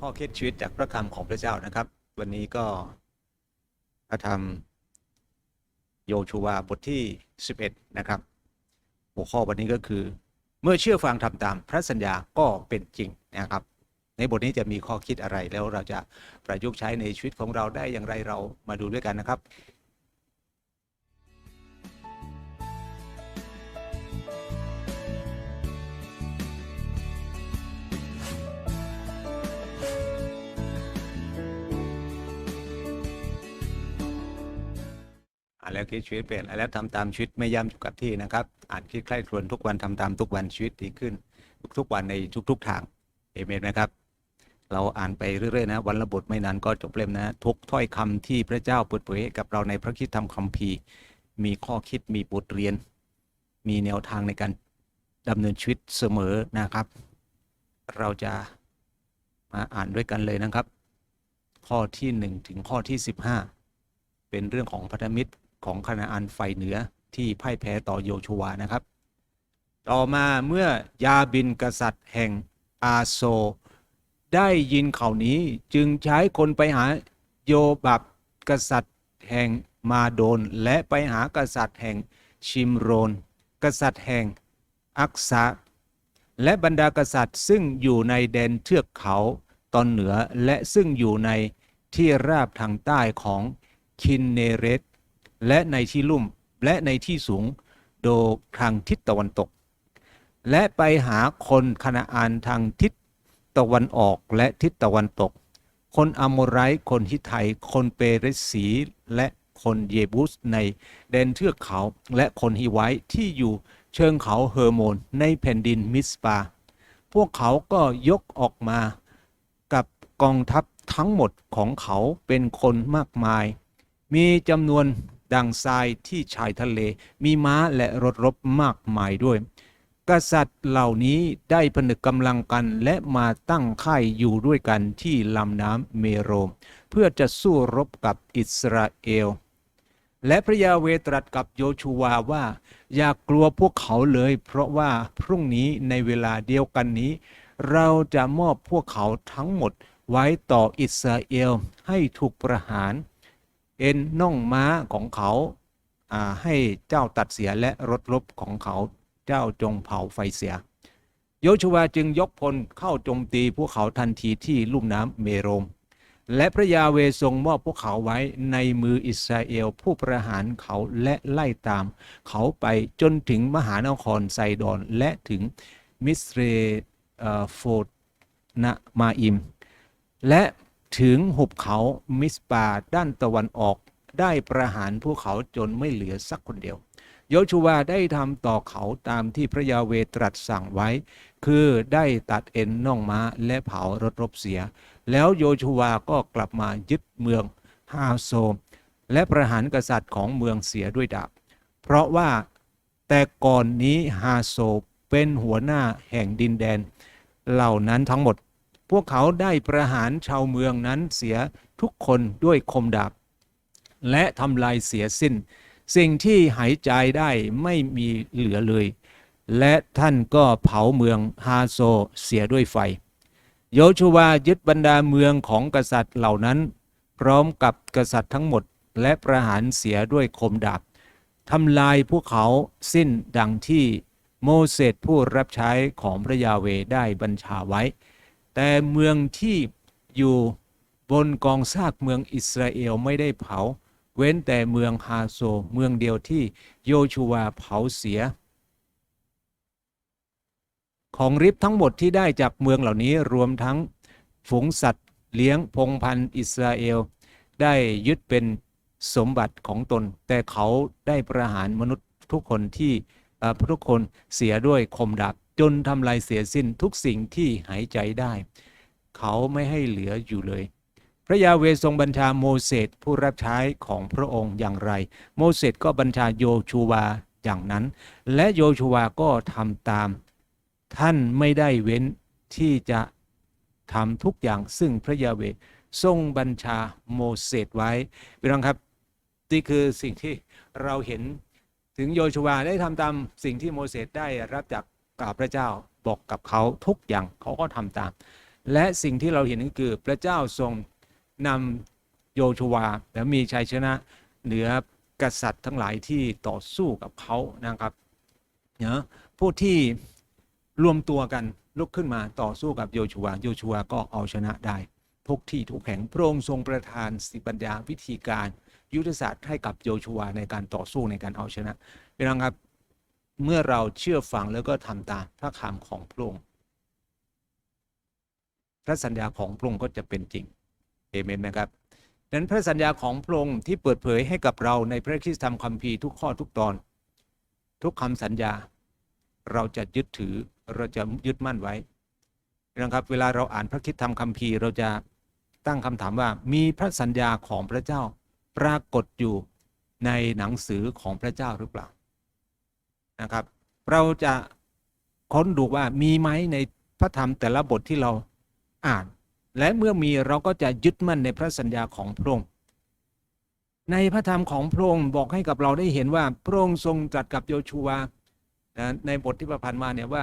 ข้อคิดชีวิตจากพระคำของพระเจ้านะครับ วันนี้ก็พระธรรมโยชูวาบทที่ 11 นะครับ หัวข้อวันนี้ก็คือ เมื่อเชื่อฟังทำตามพระสัญญาก็เป็นจริงนะครับ ในบทนี้จะมีข้อคิดอะไรแล้วเราจะประยุกต์ใช้ในชีวิตของเราได้อย่างไรเรามาดูด้วยกันนะครับานแล้วคิดชีวิตเปลี่ยนอ่านแล้วทำตามชีวิตไม่ย้ำอยู่กับที่นะครับอ่านคิดใคร่ครวญทุกวันทำตามทุกวันชีวิตดีขึ้น ทุกๆวันในทุก ๆ ทางเอเมนนะครับ เราอ่านไปเรื่อยๆนะวันละบทไม่นานก็จบเล่มนะ ทุกถ้อยคำที่พระเจ้าเปิดเผยให้กับเราในพระคิดธรรมคัมภีร์ มีข้อคิดมีบทเรียน มีแนวทางในการดำเนินชีวิตเสมอนะครับ เราจะมาอ่านด้วยกันเลยนะครับ ข้อที่หนึ่งถึงข้อที่สิบห้าเป็นเรื่องของพันธมิตร ของคณาอันฝ่ายเหนือที่พ่ายแพ้ต่อโยชูวานะครับ ต่อมาเมื่อยาบินกษัตริย์แห่งอาโซ ได้ยินข่าวนี้จึงใช้คนไปหาโยบับกษัตริย์แห่งมาโดน และไปหากษัตริย์แห่งชิมโรน กษัตริย์แห่งอักษะและบรรดากษัตริย์ซึ่งอยู่ในแดนเทือกเขาตอนเหนือและซึ่งอยู่ในที่ราบทางใต้ของคินเนเรต และในที่ลุ่มและในที่สูงโดทางทิศตะวันตก และไปหาคนคณาอานทางทิศตะวันออกและทิศตะวันตก คนอโมไรคนฮิตไทย คนเปเรสีและคนเยบุสในแดนเทือกเขา และคนฮิไวที่อยู่เชิงเขาเฮอร์โมนในแผ่นดินมิสปา พวกเขาก็ยกออกมากับกองทัพทั้งหมดของเขาเป็นคนมากมาย มีจำนวน ดังทรายที่ชายทะเล มีม้าและรถรบมากมายด้วย กษัตริย์เหล่านี้ได้ผนึกกำลังกันและมาตั้งค่ายอยู่ด้วยกันที่ลำน้ำเมโรม เพื่อจะสู้รบกับอิสราเอล และพระยาเวตรัสกับโยชูวาว่า อย่ากกลัวพวกเขาเลย เพราะว่าพรุ่งนี้ในเวลาเดียวกันนี้ เราจะมอบพวกเขาทั้งหมดไว้ต่ออิสราเอลให้ถูกประหาร เอ็นน่องม้าของเขาให้เจ้าตัดเสียและรถรบของเขาเจ้าจงเผาไฟเสีย โยชูวาจึงยกพลเข้าโจมตีพวกเขาทันทีที่ลุ่มน้ำเมโรม และพระยาเวทรงมอบพวกเขาไว้ในมืออิสราเอลผู้ประหารเขาและไล่ตาม เขาไปจนถึงมหานครไซดอนและถึงมิสเรอโฟดนะมาอิม และ ถึงหุบเขามิสปาด้านตะวันออก ได้ประหารพวกเขาจนไม่เหลือสักคนเดียว โยชูวาได้ทำต่อเขาตามที่พระยาเวตรัสสั่งไว้ คือได้ตัดเอ็นน่องม้าและเผารถรบเสีย แล้วโยชูวาก็กลับมายึดเมืองฮาโซม และประหารกษัตริย์ของเมืองเสียด้วยดาบ เพราะว่าแต่ก่อนนี้ฮาโซเป็นหัวหน้าแห่งดินแดน เหล่านั้นทั้งหมด พวกเขาได้ประหารชาวเมืองนั้นเสียทุกคนด้วยคมดาบ และทำลายเสียสิ้น สิ่งที่หายใจได้ไม่มีเหลือเลย และท่านก็เผาเมืองฮาโซเสียด้วยไฟ โยชูวายึดบรรดาเมืองของกษัตริย์เหล่านั้น พร้อมกับกษัตริย์ทั้งหมด และประหารเสียด้วยคมดาบทำลายพวกเขาสิ้นดังที่โมเสสผู้รับใช้ของพระยาเวได้บัญชาไว้ แต่เมืองที่อยู่บนกองซากเมืองอิสราเอลไม่ได้เผา เว้นแต่เมืองฮาโซ เมืองเดียวที่โยชูวาเผาเสีย ของริบทั้งหมดที่ได้จากเมืองเหล่านี้รวมทั้งฝูงสัตว์เลี้ยงพงพันธุ์อิสราเอล ได้ยึดเป็นสมบัติของตน แต่เขาได้ประหารมนุษย์ทุกคนที่ทุกคนเสียด้วยคมดาบ จนทำลายเสียสิ้นทุกสิ่งที่หายใจได้ เขาไม่ให้เหลืออยู่เลย พระยาเวทรงบัญชาโมเสสผู้รับใช้ของพระองค์อย่างไร โมเสสก็บัญชาโยชูวาอย่างนั้น และโยชูวาก็ทำตาม ท่านไม่ได้เว้นที่จะทำทุกอย่างซึ่งพระยาเวทรงบัญชาโมเสสไว้พี่น้องครับนี่คือสิ่งที่เราเห็นถึงโยชูวาได้ทำตามสิ่งที่โมเสสได้รับจาก พระเจ้าบอกกับเขาทุกอย่างเขาก็ทำตาม และสิ่งที่เราเห็นก็คือพระเจ้าทรงนำโยชูวาและมีชัยชนะเหนือกษัตริย์ทั้งหลายที่ต่อสู้กับเขานะครับเนาะผู้ที่รวมตัวกันลุกขึ้นมาต่อสู้กับโยชูวาโยชูวาก็เอาชนะได้ ทุกที่ทุกแห่งพระองค์ทรงประทานสิปัญญาวิธีการยุทธศาสตร์ให้กับโยชูวาในการต่อสู้ในการเอาชนะพี่น้องครับ เมื่อเราเชื่อฟังแล้วก็ทำตามพระคำของพระองค์พระสัญญาของพระองค์ก็จะเป็นจริงเอเมนไหมครับดังนั้นพระสัญญาของพระองค์ที่เปิดเผยให้กับเราในพระคริสตธรรมคัมภีร์ทุกข้อทุกตอน ทุกคำสัญญา เราจะยึดถือเราจะยึดมั่นไว้นะครับ เวลาเราอ่านพระคริสตธรรมคัมภีร์เราจะตั้งคำถามว่ามีพระสัญญาของพระเจ้า ปรากฏอยู่ในหนังสือของพระเจ้าหรือเปล่า นะครับ เราจะค้นดูว่ามีไหมในพระธรรมแต่ละบทที่เราอ่าน และเมื่อมีเราก็จะยึดมั่นในพระสัญญาของพระองค์ในพระธรรมของพระองค์บอกให้กับเราได้เห็นว่าพระองค์ทรงตรัสกับโยชูวานะในบทที่ประพันธ์มาเนี่ยว่า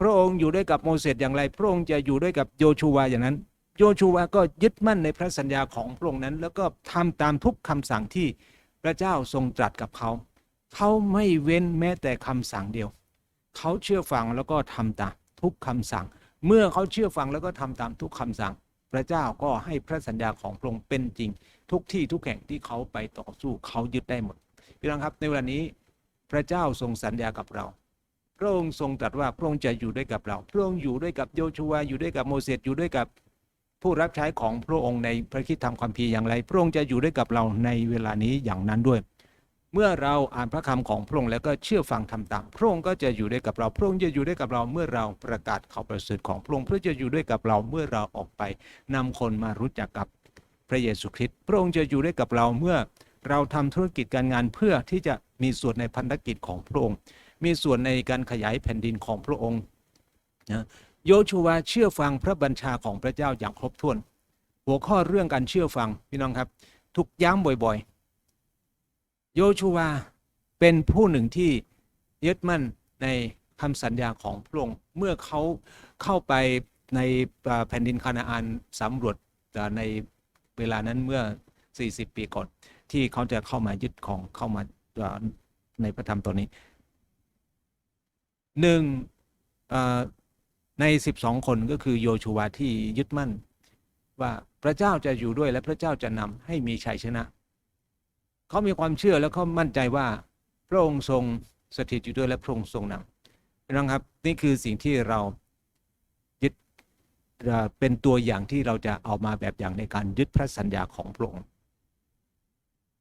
พระองค์อยู่ด้วยกับโมเสสอย่างไร พระองค์จะอยู่ด้วยกับโยชูวาอย่างนั้น โยชูวาก็ยึดมั่นในพระสัญญาของพระองค์นั้น แล้วก็ทำตามทุกคำสั่งที่พระเจ้าทรงตรัสกับเขา เขาไม่เว้นแม้แต่คำสั่งเดียว เขาเชื่อฟังแล้วก็ทำตามทุกคำสั่ง เมื่อเขาเชื่อฟังแล้วก็ทำตามทุกคำสั่ง พระเจ้าก็ให้พระสัญญาของพระองค์เป็นจริง ทุกที่ทุกแห่งที่เขาไปต่อสู้เขายึดได้หมดพี่น้องครับในเวันนี้พระเจ้าทรงสัญญากับเรา พระองค์ทรงตรัสว่าพระองค์จะอยู่ด้วยกับเรา พระองค์อยู่ด้วยกับโยชูวาอยู่ด้วยกับโมเสสอยู่ด้วยกับผู้รับใช้ของพระองค์ในพระคิดธรรมคัมภีร์อย่างไร พระองค์จะอยู่ด้วยกับเราในเวลานี้อย่างนั้นด้วย เมื่อเราอ่านพระคำของพระองค์แล้วก็เชื่อฟังทำตามพระองค์ก็จะอยู่ด้วยกับเราพระองค์จะอยู่ด้วยกับเราเมื่อเราประกาศข่าวประเสริฐของพระองค์พระอจะอยู่ด้วยกับเราเมื่อเราออกไปนำคนมารู้จักกับพระเยซูคริสต์พระองค์จะอยู่ด้วยกับเราเมื่อเราทำธุรกิจการงานเพื่อที่จะมีส่วนในพันธกิจของพระองค์ มีส่วนในการขยายแผ่นดินของพระองค์นะโยชูวาเชื่อฟังพระบัญชาของพระเจ้าอย่างครบถ้วน หัวข้อเรื่องการเชื่อฟังพี่น้องครับ ทุกย้ำบ่อยๆ โยชูวาเป็นผู้หนึ่งที่ยึดมั่นในคำสัญญาของพระองค์เมื่อเขาเข้าไปในแผ่นดินคานาอันสำรวจในเวลานั้นเมื่อ 40 ปีก่อน ที่เขาจะเข้ามายึดของเข้ามาในพระธรรมตัวนี้หนึ่งใน 12 คนก็คือโยชูวาที่ยึดมั่น ว่าพระเจ้าจะอยู่ด้วยและพระเจ้าจะนำให้มีชัยชนะ เขามีความเชื่อแล้วเขามั่นใจว่าพระองค์ทรงสถิตอยู่ด้วยและพระองค์ทรงนำน้องครับ นี่คือสิ่งที่เรายึดเป็นตัวอย่างที่เราจะเอามาแบบอย่างในการยึดพระสัญญาของพระองค์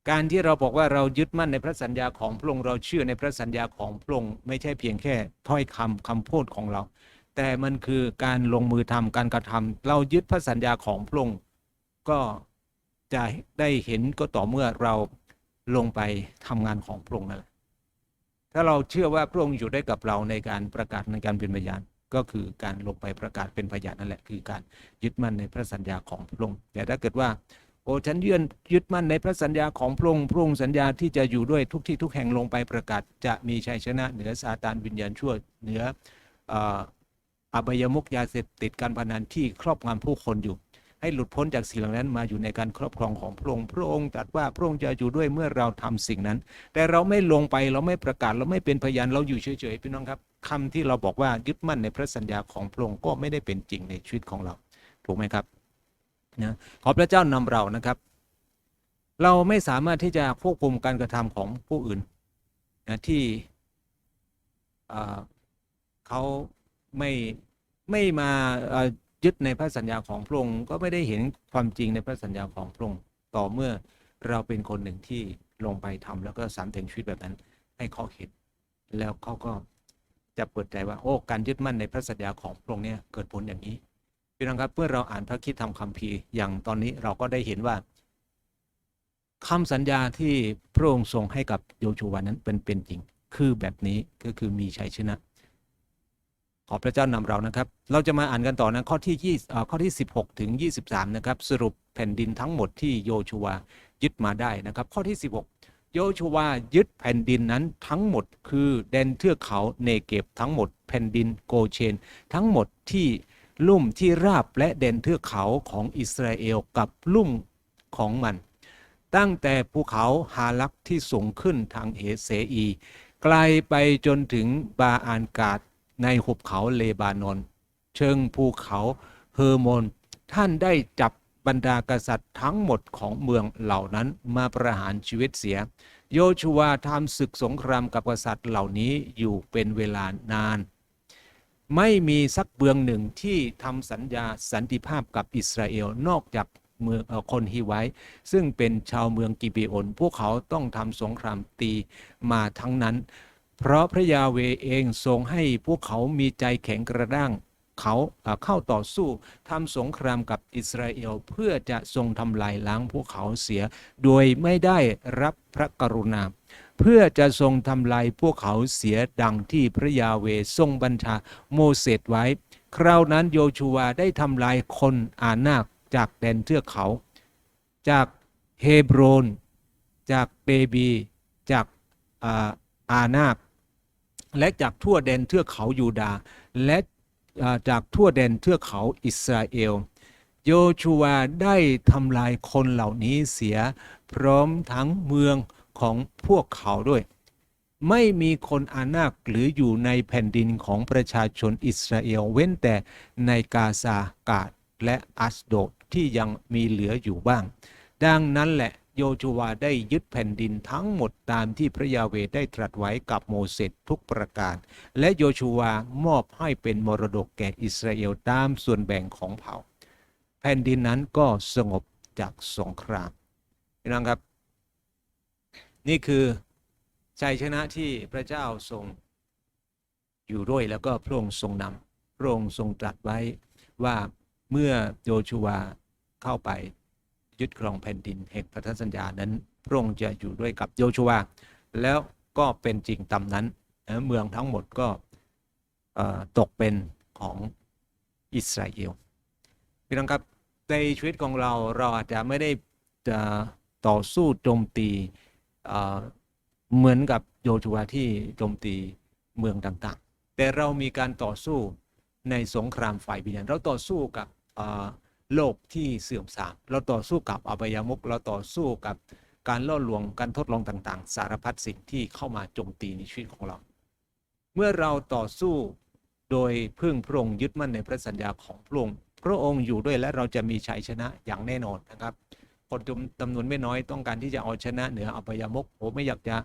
การที่เราบอกว่าเรายึดมั่นในพระสัญญาของพระองค์เราเชื่อในพระสัญญาของพระองค์ไม่ใช่เพียงแค่ถ้อยคำคำพูดของเรา แต่มันคือการลงมือทำการกระทำเรายึดพระสัญญาของพระองค์ก็จะได้เห็นก็ต่อเมื่อเรา ลงไปทำงานของพระองค์นั่นแหละถ้าเราเชื่อว่าพระองค์อยู่ได้กับเราในการประกาศในการเป็นพยาน ก็คือการลงไปประกาศเป็นพยานนั่นแหละ คือการยึดมั่นในพระสัญญาของพระองค์แต่ถ้าเกิดว่า โอ้ฉันยืนยึดมั่นในพระสัญญาของพระองค์พระองค์สัญญาที่จะอยู่ด้วยทุกที่ทุกแห่งลงไปประกาศ จะมีชัยชนะเหนือซาตานวิญญาณชั่วเหนืออบายมุกยาเสพติดการพนันที่ครอบงำผู้คนอยู่ ให้หลุดพ้นจากสิ่งเหล่านั้นมาอยู่ในการครอบครองของพระองค์พระองค์ตรัสว่าพระองค์จะอยู่ด้วยเมื่อเราทำสิ่งนั้น แต่เราไม่ลงไปเราไม่ประกาศเราไม่เป็นพยานเราอยู่เฉยๆพี่น้องครับคำที่เราบอกว่ายึดมั่นในพระสัญญาของพระองค์ก็ไม่ได้เป็นจริงในชีวิตของเรา ถูกไหมครับนะขอพระเจ้านำเรานะครับ เราไม่สามารถที่จะควบคุมการกระทำของผู้อื่นนะที่เขาไม่ไม่มา ยึดในพระสัญญาของพระองค์ก็ไม่ได้เห็นความจริงในพระสัญญาของพระองค์ต่อเมื่อเราเป็นคนหนึ่งที่ลงไปทำแล้วก็สามแต่งชีวิตแบบนั้น ให้เขาเห็นแล้วเขาก็จะเปิดใจว่าโอ้การยึดมั่นในพระสัญญาของพระองค์เนี่ยเกิดผลอย่างนี้พี่น้องครับเมื่อเราอ่านพระคิดทำคัมภีอย่างตอนนี้เราก็ได้เห็นว่าคำสัญญาที่พระองค์ทรงให้กับโยชูวานั้นเป็นเป็นจริง คือแบบนี้ก็คือมีชัยชนะ ขอพระเจ้านำเรานะครับ เราจะมาอ่านกันต่อนะข้อที่20ข้อที่ 16 ถึง 23 นะครับ สรุปแผ่นดินทั้งหมดที่โยชูวยึดมาได้นะครับ ข้อที่ 16 โยชูวยึดแผ่นดินนั้นทั้งหมดคือแดนเทือกเขาเนเก็บทั้งหมดแผ่นดินโกเชน ทั้งหมดที่ลุ่มที่ราบและเดนเทือกเขาของอิสราเอลกับลุ่มของมัน ตั้งแต่ภูเขาฮาลักที่สูงขึ้นทางเฮเซอี ไกลไปจนถึงบาอานกาด ในหุบเขาเลบานอนเชิงภูเขาเฮอร์โมน ท่านได้จับบรรดากษัตริย์ทั้งหมดของเมืองเหล่านั้นมาประหารชีวิตเสีย โยชูวทำศึกสงครามกับกษัตริย์เหล่านี้อยู่เป็นเวลานาน ไม่มีสักเบืองหนึ่งที่ทำสัญญาสันติภาพกับอิสราเอลนอกจากเมืองคนฮีไว้ ซึ่งเป็นชาวเมืองกิบิโอน พวกเขาต้องทำสงครามตีมาทั้งนั้น เพราะพระยาเวเองทรงให้พวกเขามีใจแข็งกระด้างเขาเข้าต่อสู้ทำสงครามกับอิสราเอลเพื่อจะทรงทำลายล้างพวกเขาเสีย โดยไม่ได้รับพระกรุณา เพื่อจะทรงทำลายพวกเขาเสียดังที่พระยาเวทรงบัญชาโมเสสไว้ คราวนั้นโยชูวาได้ทำลายคนอานาคจากแดนเทือกเขา จากเฮบรน จากเดบี จากอาอานาค และจากทั่วแดนเทือกเขายูดาห์และจากทั่วแดนเทือกเขาอิสราเอล โยชูวาได้ทำลายคนเหล่านี้เสียพร้อมทั้งเมืองของพวกเขาด้วย ไม่มีคนอานาคหรืออยู่ในแผ่นดินของประชาชนอิสราเอลเว้นแต่ในกาซากาดและอัสโดดที่ยังมีเหลืออยู่บ้าง ดังนั้นแหละ โยชูวาได้ยึดแผ่นดินทั้งหมดตามที่พระยาเวได้ตรัสไว้กับโมเสสทุกประการ และโยชูวามอบให้เป็นมรดกแก่อิสราเอลตามส่วนแบ่งของเผ่า แผ่นดินนั้นก็สงบจากสงครามพี่น้องครับ นี่คือชัยชนะที่พระเจ้าทรง อยู่ด้วยแล้วก็พระองค์ทรงนำพระองค์ทรงตรัสไว้ว่าเมื่อโยชูวาเข้าไป ยึดครองแผ่นดินแห่งพันธสัญญานั้นพระองค์จะอยู่ด้วยกับโยชูวาแล้วก็เป็นจริงตามนั้นเมืองทั้งหมดก็ตกเป็นของอิสราเอลพี่น้องครับในชีวิตของเราเราอาจจะไม่ได้จะต่อสู้โจมตีเหมือนกับโยชูวาที่โจมตีเมืองต่างๆ แต่เรามีการต่อสู้ในสงครามฝ่ายวิญญาณเราต่อสู้กับอ โลกที่เสื่อมทราม เราต่อสู้กับอบายมุกเราต่อสู้กับการล่อลวงการทดลองต่างๆ สารพัดสิ่งที่เข้ามาโจมตีในชีวิตของเรา เมื่อเราต่อสู้โดยพึ่งพระองค์ยึดมั่นในพระสัญญาของพระองค์พระองค์อยู่ด้วยและเราจะมีชัยชนะอย่างแน่นอนนะครับ คนจำนวนไม่น้อยต้องการที่จะเอาชนะเหนืออบายมุกผมไม่อยากจะ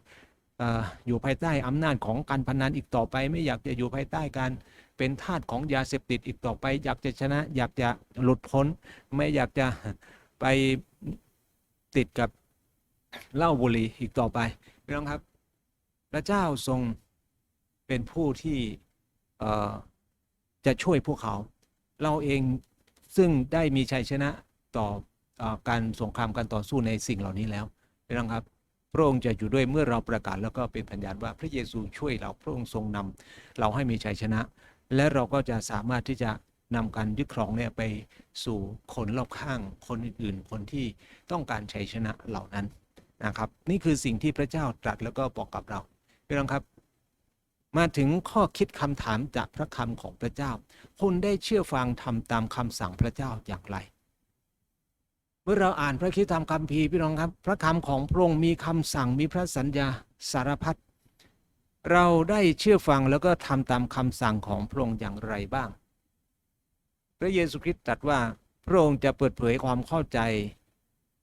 ออยู่ภายใต้อำนาจของการพนันอีกต่อไป ไม่อยากจะอยู่ภายใต้การ เป็นทาสของยาเสพติดอีกต่อไป อยากจะชนะ อยากจะหลุดพ้น ไม่อยากจะไปติดกับเหล้าบุหรี่อีกต่อไปพี่น้องครับ พระเจ้าทรงเป็นผู้ที่จะช่วยพวกเขา เราเองซึ่งได้มีชัยชนะต่ออการสงครามการต่อสู้ในสิ่งเหล่านี้แล้วพี่น้องครับพระองค์จะอยู่ด้วยเมื่อเราประกาศแล้วก็เป็นพยานว่าพระเยซูช่วยเราพระองค์ทรงนำเราให้มีชัยชนะ และเราก็จะสามารถที่จะนำการยึดครองเนี่ยไปสู่คนรอบข้างคนอื่นๆ คนที่ต้องการชัยชนะเหล่านั้นนะครับ นี่คือสิ่งที่พระเจ้าตรัสแล้วก็บอกกับเราพี่น้องครับมาถึงข้อคิดคำถามจากพระคำของพระเจ้า คุณได้เชื่อฟังทำตามคำสั่งพระเจ้าอย่างไร เมื่อเราอ่านพระคิดธรรมคัมภีร์พี่น้องครับ พระคำของพระองค์มีคำสั่งมีพระสัญญาสารพัด เราได้เชื่อฟังแล้วก็ทำตามคำสั่งของพระองค์อย่างไรบ้าง พระเยซูคริสต์ตรัสว่าพระองค์จะเปิดเผยความเข้าใจ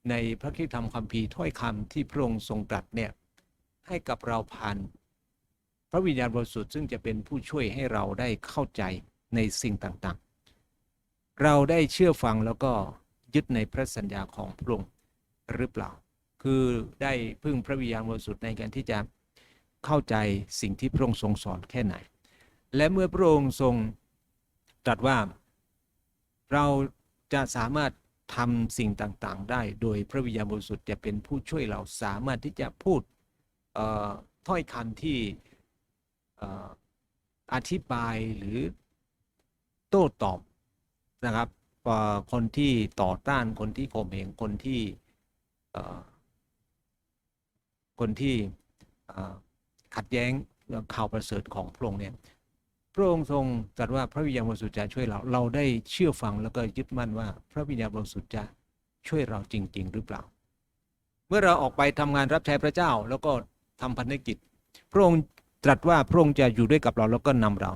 ในพระคิดธรรมคัมภีร์ถ้อยคำที่พระองค์ทรงตรัสเนี่ยให้กับเราผ่าน พระวิญญาณบริสุทธิ์ซึ่งจะเป็นผู้ช่วยให้เราได้เข้าใจในสิ่งต่างๆ เราได้เชื่อฟังแล้วก็ยึดในพระสัญญาของพระองค์หรือเปล่า คือได้พึ่งพระวิญญาณบริสุทธิ์ในการที่จะ เข้าใจสิ่งที่พระองค์ทรงสอนแค่ไหน และเมื่อพระองค์ทรงตรัสว่าเราจะสามารถทำสิ่งต่างๆ ได้ โดยพระวิญญาณบริสุทธิ์จะเป็นผู้ช่วยเราสามารถที่จะพูดถ้อยคำที่เอ่อธิบายหรือโต้ตอบนะครับคนที่ต่อต้านคนที่ข่มเหงคนที่คนที่ ขัดแย้งข่าวประเสริฐของพระองค์เนี่ยพระองค์ทรงตรัสว่าพระวิญญาณบริสุทธิ์จะช่วยเรา เราได้เชื่อฟังแล้วก็ยึดมั่นว่า พระวิญญาณบริสุทธิ์จะช่วยเราจริง ๆ หรือเปล่า เมื่อเราออกไปทำงานรับใช้พระเจ้าแล้วก็ทำพันธกิจ พระองค์ตรัสว่าพระองค์จะอยู่ด้วยกับเราแล้วก็นำเรา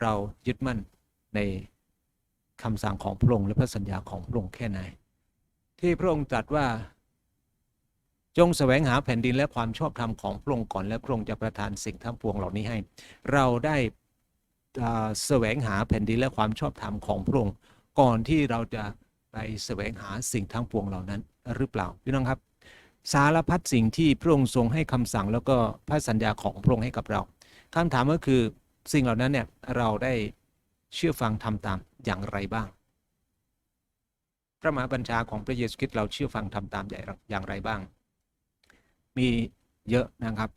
เรายึดมั่นในคำสั่งของพระองค์และพระสัญญาของพระองค์แค่ไหนที่พระองค์ตรัสว่า จงแสวงหาแผ่นดินและความชอบธรรมของพระองค์ก่อนและพระองค์จะประทานสิ่งทั้งปวงเหล่านี้ให้ เราได้แสวงหาแผ่นดินและความชอบธรรมของพระองค์ก่อนที่เราจะไปแสวงหาสิ่งทั้งปวงเหล่านั้นหรือเปล่าพี่น้องครับ สารพัดสิ่งที่พระองค์ทรงให้คำสั่งแล้วก็พระสัญญาของพระองค์ให้กับเราคำถามก็คือสิ่งเหล่านั้นเนี่ยเราได้เชื่อฟังทำตามอย่างไรบ้าง พระมหาบัญชาของพระเยซูคริสต์เราเชื่อฟังทำตามอย่างไรบ้าง มีเยอะนะครับ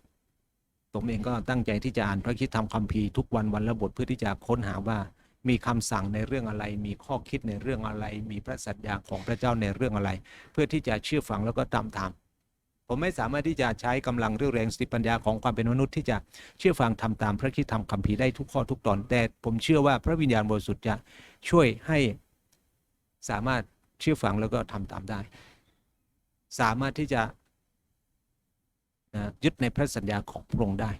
ผมเองก็ตั้งใจที่จะอ่านพระคิดทำคัมภีร์ทุกวันวันละบทเพื่อที่จะค้นหาว่ามีคำสั่งในเรื่องอะไร มีข้อคิดในเรื่องอะไร มีพระสัญญาของพระเจ้าในเรื่องอะไร เพื่อที่จะเชื่อฟังแล้วก็ตามตามผมไม่สามารถที่จะใช้กำลังเรี่ยวแรงสติปัญญาของความเป็นมนุษย์ที่จะเชื่อฟังทำตามพระคิดทำคัมภีร์ได้ทุกข้อทุกตอน แต่ผมเชื่อว่าพระวิญญาณบริสุทธิ์จะช่วยให้สามารถเชื่อฟังแล้วก็ทำตามได้ สามารถที่จะ ยึดในพระสัญญาของพระองค์ได้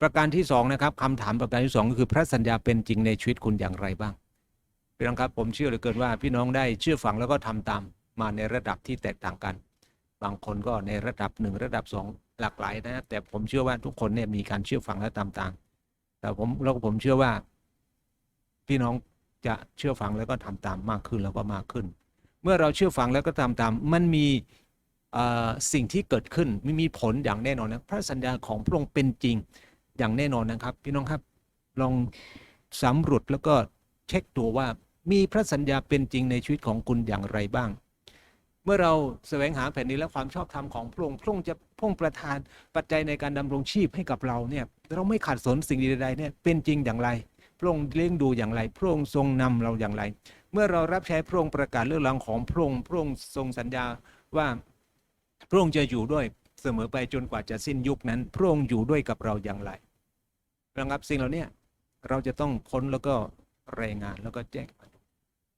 ประการที่สองนะครับคำถามประการที่สองก็คือพระสัญญาเป็นจริงในชีวิตคุณอย่างไรบ้างพี่น้องครับผมเชื่อเหลือเกินว่าพี่น้องได้เชื่อฟังแล้วก็ทำตามมาในระดับที่แตกต่างกัน บางคนก็ในระดับหนึ่งระดับสองหลากหลายนะแต่ผมเชื่อว่าทุกคนเนี่ยมีการเชื่อฟังและตามตามแต่ผมแล้วก็ผมเชื่อว่า พี่น้องจะเชื่อฟังแล้วก็ทำตามมากขึ้นแล้วก็มากขึ้น เมื่อเราเชื่อฟังแล้วก็ทำตาม มันมี สิ่งที่เกิดขึ้นไม่มีผลอย่างแน่นอนนะพระสัญญาของพระองค์เป็นจริงอย่างแน่นอนนะครับ พี่น้องครับลองสำรวจแล้วก็เช็คตัวว่ามีพระสัญญาเป็นจริงในชีวิตของคุณอย่างไรบ้าง เมื่อเราแสวงหาแผ่นดินและความชอบธรรมของพระองค์พระองค์จะพระองประทานปัจจัยในการดำรงชีพให้กับเราเนี่ยเราไม่ขาดสนสิ่งใดๆเนี่ยเป็นจริงอย่างไร พระองค์เลี้ยงดูอย่างไร พระองค์ทรงนำเราอย่างไร เมื่อเรารับใช้พระองค์ประกาศเรื่องราวของพระองค์พระองค์ทรงสัญญาว่า พระองค์จะอยู่ด้วยเสมอไปจนกว่าจะสิ้นยุคนั้น พระองค์อยู่ด้วยกับเราอย่างไรนะครับสิ่งเหล่านี้เราจะต้องค้นแล้วก็รายงานแล้วก็แจ้ง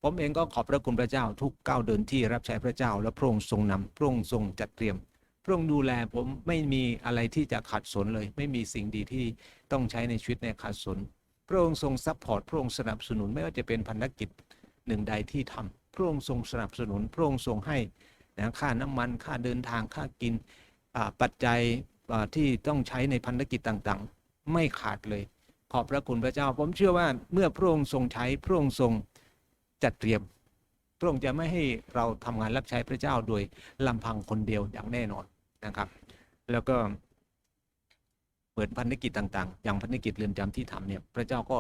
ผมเองก็ขอบพระคุณพระเจ้าทุกก้าวเดินที่รับใช้พระเจ้า และพระองค์ทรงนำพระองค์ทรงจัดเตรียมพระองค์ดูแลผมไม่มีอะไรที่จะขัดสนเลย ไม่มีสิ่งดีที่ต้องใช้ในชีวิตในขัดสนพระองค์ทรงซัพพอร์ตพระองค์สนับสนุนไม่ว่าจะเป็นพันธกิจหนึ่งใดที่ทำพระองค์ทรงสนับสนุน พระองค์ทรงให้ นะค่าน้ำมันค่าเดินทางค่ากินปัจจัยที่ต้องใช้ในพันธกิจต่างๆ ไม่ขาดเลย ขอบพระคุณพระเจ้า ผมเชื่อว่าเมื่อพระองค์ทรงใช้พระองค์ทรงจัดเตรียม พระองค์จะไม่ให้เราทำงานรับใช้พระเจ้าโดยลำพังคนเดียวอย่างแน่นอนนะครับ แล้วก็เปิดพันธกิจต่างๆ อย่างพันธกิจเรือนจำที่ทำเนี่ยพระเจ้าก็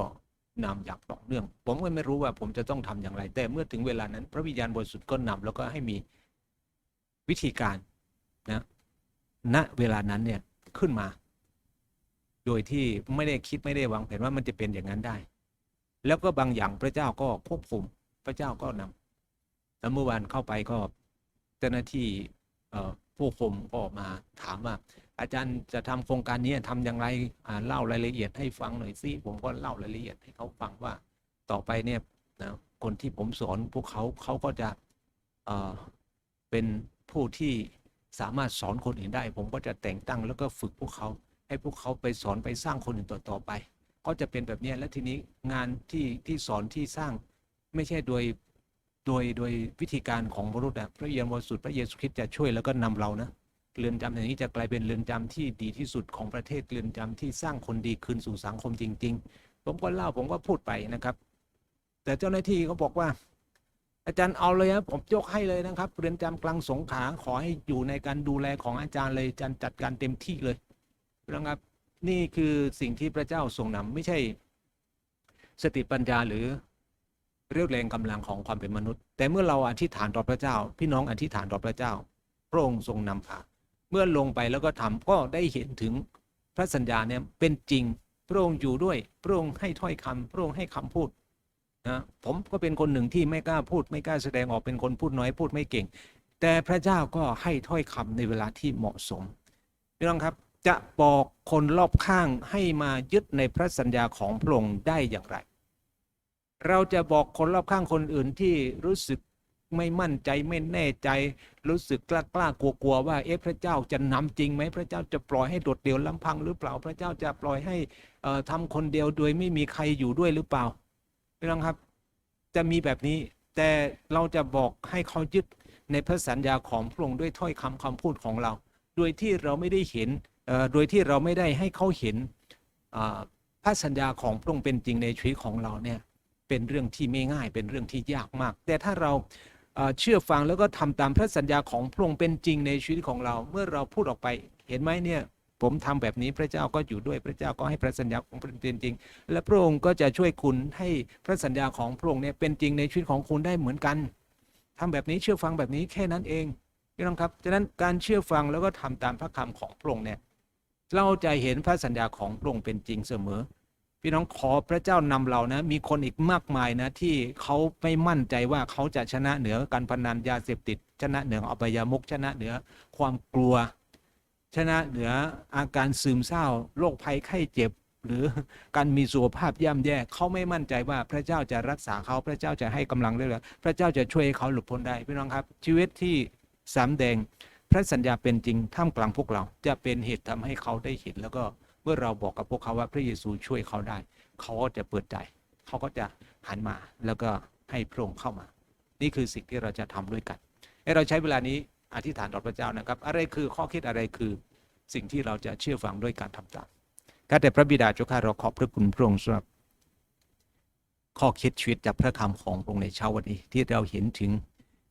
นำอย่างต่อเนื่อง ผมก็ไม่รู้ว่าผมจะต้องทำอย่างไร แต่เมื่อถึงเวลานั้น พระวิญญาณบริสุทธิ์ก็นำแล้วก็ให้มี วิธีการนะณเวลานั้นเนี่ยขึ้นมา โดยที่ไม่ได้คิดไม่ได้วางแผนว่ามันจะเป็นอย่างนั้นได้ แล้วก็บางอย่างพระเจ้าก็ควบคุมพระเจ้าก็นำแล้วเมื่อวานเข้าไปก็เจ้าหน้าที่ผู้คุมก็มาถามว่า อาจารย์จะทำโครงการนี้ทำอย่างไรเล่ารายละเอียดให้ฟังหน่อยสิผมก็เล่ารายละเอียดให้เขาฟังว่าต่อไปเนี่ยนะคนที่ผมสอนพวกเขาเขาก็จะเอ่อเป็น ผู้ที่สามารถสอนคนอื่นได้ ผมก็จะแต่งตั้งแล้วก็ฝึกพวกเขา ให้พวกเขาไปสอนไปสร้างคนอื่นต่อๆไป ก็จะเป็นแบบนี้และทีนี้งานที่ที่สอนที่สร้างไม่ใช่โดยโดยโดยวิธีการของมนุษย์อะพระเยซูบริสุทธิ์พระเยซูคริสต์จะช่วยแล้วก็นำเรานะเรือนจำอย่างนี้จะกลายเป็นเรือนจำที่ดีที่สุดของประเทศเรือนจำที่สร้างคนดีคืนสู่สังคมจริง ๆ ผมก็เล่าผมก็พูดไปนะครับ แต่เจ้าหน้าที่เขาบอกว่า อาจารย์เอาเลยครับผมยกให้เลยนะครับเรือนจำกลางสงขาขอให้อยู่ในการดูแลของอาจารย์เลยอาจารย์จัดการเต็มที่เลยนะครับนี่คือสิ่งที่พระเจ้าทรงนำไม่ใช่ สติปัญญาหรือเรียวแรงกำลังของความเป็นมนุษย์ แต่เมื่อเราอธิษฐานต่อพระเจ้า พี่น้องอธิษฐานต่อพระเจ้าพระองค์ทรงนำพาเมื่อลงไปแล้วก็ทำก็ได้เห็นถึงพระสัญญาเนี่ยเป็นจริง พระองค์อยู่ด้วย พระองค์ให้ถ้อยคำพระองค์ให้คำพูด นะผมก็เป็นคนหนึ่งที่ไม่กล้าพูดไม่กล้าแสดงออกเป็นคนพูดน้อยพูดไม่เก่ง แต่พระเจ้าก็ให้ถ้อยคำในเวลาที่เหมาะสมพี่น้องครับจะบอกคนรอบข้างให้มายึดในพระสัญญาของพระองค์ได้อย่างไร เราจะบอกคนรอบข้างคนอื่นที่รู้สึกไม่มั่นใจไม่แน่ใจรู้สึกกล้ากล้ากลัวกลัวๆว่าเอ๊ะพระเจ้าจะนำจริงไหมพระเจ้าจะปล่อยให้โดดเดี่ยวลำพังหรือเปล่า พระเจ้าจะปล่อยให้เอ่อทำคนเดียวโดยไม่มีใครอยู่ด้วยหรือเปล่า พี่น้องครับ จะมีแบบนี้แต่เราจะบอกให้เขายึดในพระสัญญาของพระองค์ด้วยถ้อยคำคำพูดของเรา โดยที่เราไม่ได้เห็นโดยที่เราไม่ได้ให้เขาเห็นพระสัญญาของพระองค์เป็นจริงในชีวิตของเราเนี่ยเป็นเรื่องที่ไม่ง่ายเป็นเรื่องที่ยากมาก แต่ถ้าเราเชื่อฟังแล้วก็ทำตามพระสัญญาของพระองค์เป็นจริงในชีวิตของเรา เมื่อเราพูดออกไปเห็นไหมเนี่ย ผมทำแบบนี้พระเจ้าก็อยู่ด้วยพระเจ้าก็ให้พระสัญญาของพระองค์เป็นจริง และพระองค์ก็จะช่วยคุณให้พระสัญญาของพระองค์เนี่ยเป็นจริงในชีวิตของคุณได้เหมือนกันทำแบบนี้เชื่อฟังแบบนี้แค่นั้นเองพี่น้องครับฉะนั้นการเชื่อฟังแล้วก็ทำตามพระคำของพระองค์เนี่ยเราจะเห็นพระสัญญาของพระองค์เป็นจริงเสมอ พี่น้องขอพระเจ้านำเรานะ มีคนอีกมากมายนะที่เขาไม่มั่นใจว่าเขาจะชนะเหนือการพนันยาเสพติด ชนะเหนืออบายามุกชนะเหนือความกลัว ชนะเหนืออาการซึมเศร้าโรคภัยไข้เจ็บ หรือการมีสุขภาพย่ำแย่เขาไม่มั่นใจว่าพระเจ้าจะรักษาเขาพระเจ้าจะให้กำลังเรื่อพระเจ้าจะช่วยเขาหลุดพ้นได้พี่น้องครับ ชีวิตที่สำแดงพระสัญญาเป็นจริงท่ามกลางพวกเรา จะเป็นเหตุทำให้เขาได้เห็น แล้วก็เมื่อเราบอกกับพวกเขาว่าพระเยซูช่วยเขาได้ เขาก็จะเปิดใจ เขาก็จะหันมาแล้วก็ให้พระองค์เข้ามา นี่คือสิ่งที่เราจะทำด้วยกันให้เราใช้เวลานี้ อธิษฐานต่อพระเจ้านะครับ อะไรคือข้อคิดอะไรคือสิ่งที่เราจะเชื่อฟังด้วยการทำตามข้าแต่พระบิดาเจ้าข้าเราขอบพระคุณพระองค์สำหรับข้อคิดชีวิตจากพระคำของพระองค์ในเช้าวันนี้ ที่เราเห็นถึง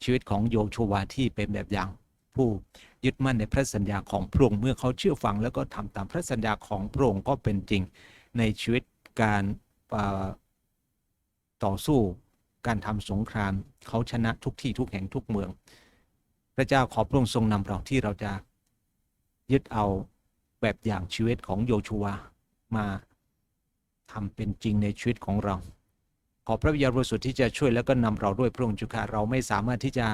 ชีวิตของโยชวาที่เป็นแบบอย่าง ผู้ยึดมั่นในพระสัญญาของพระองค์เมื่อเขาเชื่อฟังแล้วก็ทำตามพระสัญญาของพระองค์ก็เป็นจริงในชีวิตการต่อสู้การทำสงคราม เขาชนะทุกที่ทุกแห่งทุกเมือง พระเจ้าขอพระองค์ทรงนำเราที่เราจะยึดเอาแบบอย่างชีวิตของโยชูวามาทำเป็นจริงในชีวิตของเรา ขอพระวิญญาณบริสุทธิ์ที่จะช่วยแล้วก็นำเราด้วยพระองค์จุค่ะเราไม่สามารถที่จะ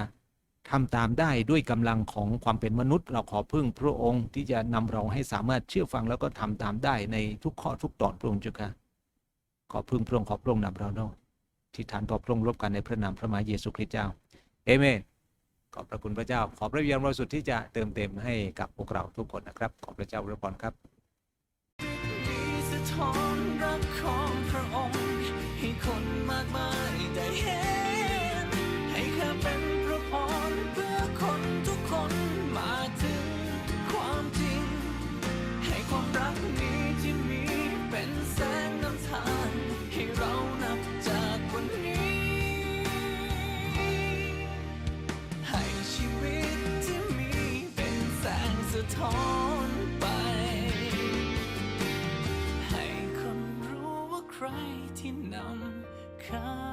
ทำตามได้ด้วยกำลังของความเป็นมนุษย์ เราขอพึ่งพระองค์ที่จะนำเราให้สามารถเชื่อฟังแล้วก็ทำตามได้ในทุกข้อทุกตอนพระองค์จุค่ะขอพึ่งพระองค์ขอพระองค์นำเราเนาะที่ฐานต่อพระองค์รบกันในพระนามพระมหาเยซูคริสต์เจ้าเอเมน ขอบพระคุณพระเจ้า ขอพระวิญญาณบริสุทธิ์ที่จะเติมเต็มให้กับพวกเราทุกคนนะครับ ขอพระเจ้าอวยพรครับ ที่นำข้าไป